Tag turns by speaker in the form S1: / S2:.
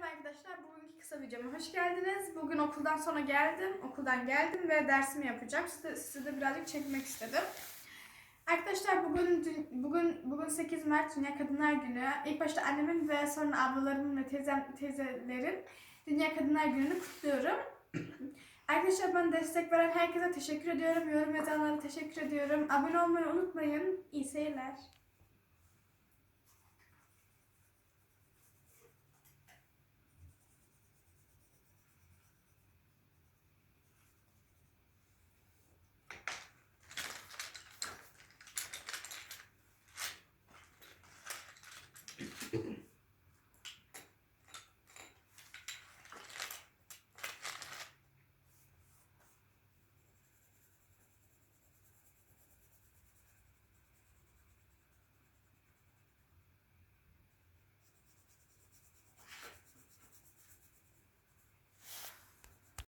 S1: Merhaba arkadaşlar, bugünkü kısa videoma hoş geldiniz. Bugün okuldan sonra geldim, okuldan geldim ve dersimi yapacağım. Size, size de birazcık çekmek istedim. Arkadaşlar bugün bugün bugün 8 Mart Dünya Kadınlar Günü. İlk başta annemin ve sonra ablalarımın ve teyzem, teyzelerin Dünya Kadınlar Günü'nü kutluyorum. Arkadaşlar bana destek veren herkese teşekkür ediyorum. Yorum yazanlara teşekkür ediyorum. Abone olmayı unutmayın. İyi seyirler.